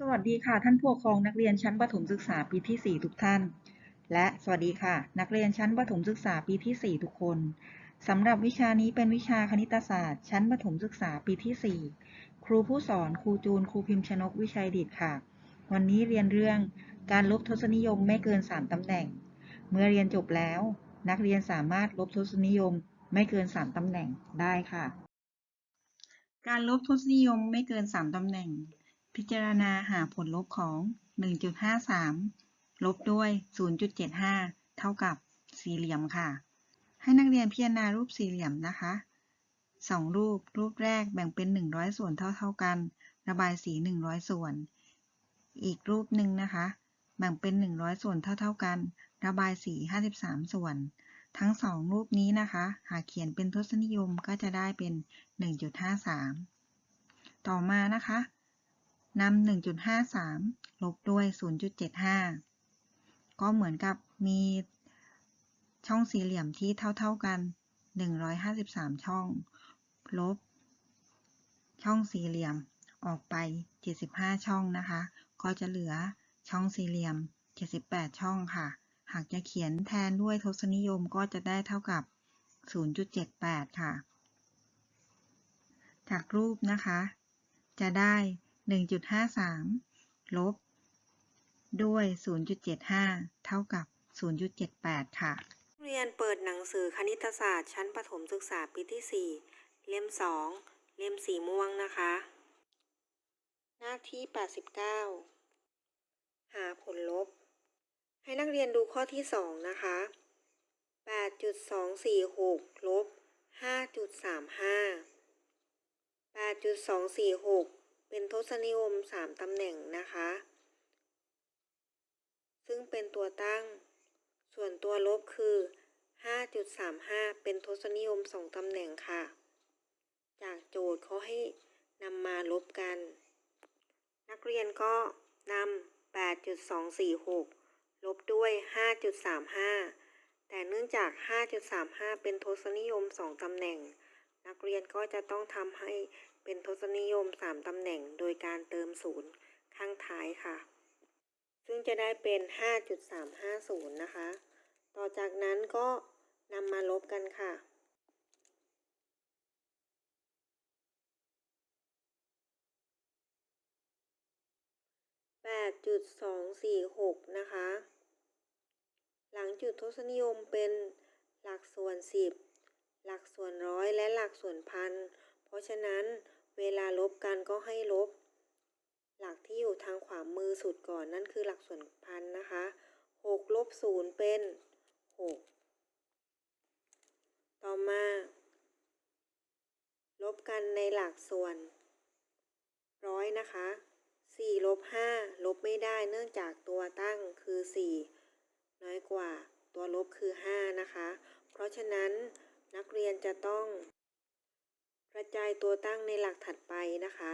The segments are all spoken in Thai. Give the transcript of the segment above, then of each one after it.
สวัสดีค่ะ ท่านผู้ปกครองนักเรียนชั้นประถมศึกษาปีที่ 4 ทุกท่าน และสวัสดีค่ะ นักเรียนชั้นประถมศึกษาปีที่ 4 ทุกคนสำหรับวิชานี้เป็นวิชาคณิตศาสตร์ ชั้นประถมศึกษาปีที่ 4 ครูผู้สอนครูจูนครูพิมพ์ชนกวิชัยดิตค่ะ วันนี้เรียนเรื่องการลบทศนิยมไม่เกิน 3 ตำแหน่ง เมื่อเรียนจบแล้ว นักเรียนสามารถลบทศนิยมไม่เกิน 3 ตำแหน่งได้ค่ะ การลบทศนิยมไม่เกิน 3 ตำแหน่ง พิจารณาหาผลลบของ 1.53 ลบด้วย 0.75 เท่ากับสี่เหลี่ยมค่ะ ให้นักเรียนพิจารณารูปสี่เหลี่ยมนะคะสองรูป รูปแรกแบ่งเป็น 100 ส่วนเท่าๆกัน ระบายสี 100 ส่วน อีกรูปหนึ่งนะคะ แบ่งเป็น 100 ส่วนเท่าๆกัน ระบายสี 53 ส่วน ทั้งสองรูปนี้นะคะ หากเขียนเป็นทศนิยมก็จะได้เป็น 1.53 ต่อมานะคะ นำ 1.53 ลบด้วย 0.75 ก็เหมือนกับมีช่องสี่เหลี่ยมที่เท่า ๆกัน 153 ช่อง ลบ ช่องสี่เหลี่ยมออกไป 75 ช่องนะคะ ก็จะเหลือช่องสี่เหลี่ยม 78 ช่องค่ะ หากจะเขียนแทนด้วยทศนิยมก็จะได้เท่ากับ 0.78 ค่ะ จากรูปนะคะ จะได้ 1.53 ลบ ด้วย 0.75 เท่ากับ 0.78 ค่ะ เรียนเปิดหนังสือคณิตศาสตร์ชั้นประถมศึกษาปีที่ 4 เล่ม 2 เล่มสีม่วงนะคะ หน้าที่ 89 หาผลลบ ให้นักเรียนดูข้อที่ 2 นะคะ 8.246 ลบ 5.35 8.246 เป็นทศนิยม 3ตำแหน่งนะคะ ซึ่งเป็นตัวตั้ง ส่วนตัวลบคือ 5.35 เป็นทศนิยม 2ตำแหน่งค่ะ จากโจทย์เขาให้นำมาลบกัน นักเรียนก็นำ 8.246 ลบด้วย 5.35 แต่เนื่องจาก 5.35 เป็นทศนิยม 2ตำแหน่ง นักเรียนก็จะต้องทำให้ เป็นทศนิยม 3 ตำแหน่งโดยการเติมศูนย์ข้างท้ายค่ะ ซึ่งจะได้เป็น 5.350 นะคะ ต่อจากนั้นก็นำมาลบกันค่ะ8.246นะคะ หลังจุดทศนิยมเป็นหลักส่วน10หลักส่วนร้อยและหลักส่วนพันเราะฉะนั้นเวลาลบกันก็ให้ลบ หลักที่อยู่ทางขวามือสุดก่อนนั่นคือหลักส่วนพันนะคะ6ลบ0เป็น 6 ต่อมา ลบกันในหลักส่วนร้อยนะคะ4ลบ5ลบไม่ได้เนื่องจากตัวตั้งคือ 4 น้อยกว่าตัวลบคือ 5 นะคะ เพราะฉะนั้นนักเรียนจะต้อง ระจายตัวตั้งในหลักถัดไปนะคะ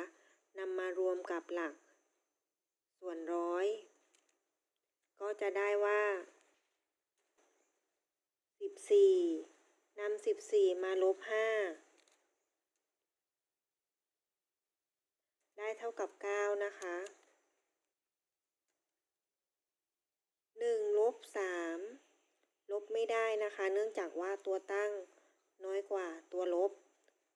นำมารวมกับหลัก ส่วนร้อย ก็จะได้ว่า 14นำ14 มาลบ 5 ได้เท่ากับ 9 นะคะ 1 ลบ 3 ลบไม่ได้นะคะ เนื่องจากว่าตัวตั้งน้อยกว่าตัวลบ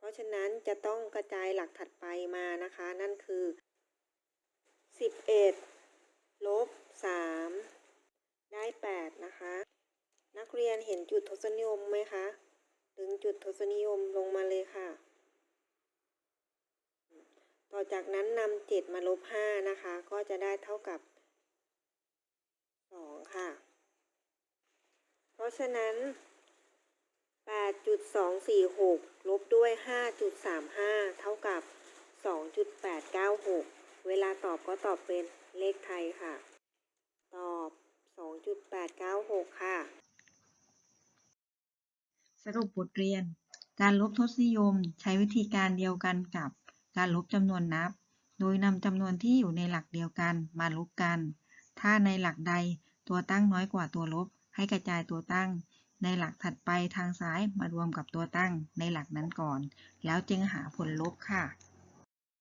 ราะฉะนั้นจะต้องกระจายหลักถัดไปมานะคะ นั่นคือ 11ลบ3ได้ 8 นะคะ นักเรียนเห็นจุดทศนิยมไหมคะ ดึงจุดทศนิยมลงมาเลยค่ะ ต่อจากนั้นนำ7มาลบ5นะคะ ก็จะได้เท่ากับ 2 ค่ะ เพราะฉะนั้น 8.246 ลบด้วย 5.35 เท่ากับ 2.896 เวลาตอบก็ตอบเป็นเลขไทยค่ะ ตอบ 2.896 ค่ะ สรุปบทเรียน การลบทศนิยมใช้วิธีการเดียวกันกับการลบจำนวนนับ โดยนำจำนวนที่อยู่ในหลักเดียวกันมาลบกัน ถ้าในหลักใดตัวตั้งน้อยกว่าตัวลบให้กระจายตัวตั้ง ในหลักถัดไปทางซ้ายมารวมกับตัวตั้งในหลักนั้นก่อน แล้วจึงหาผลลบค่ะ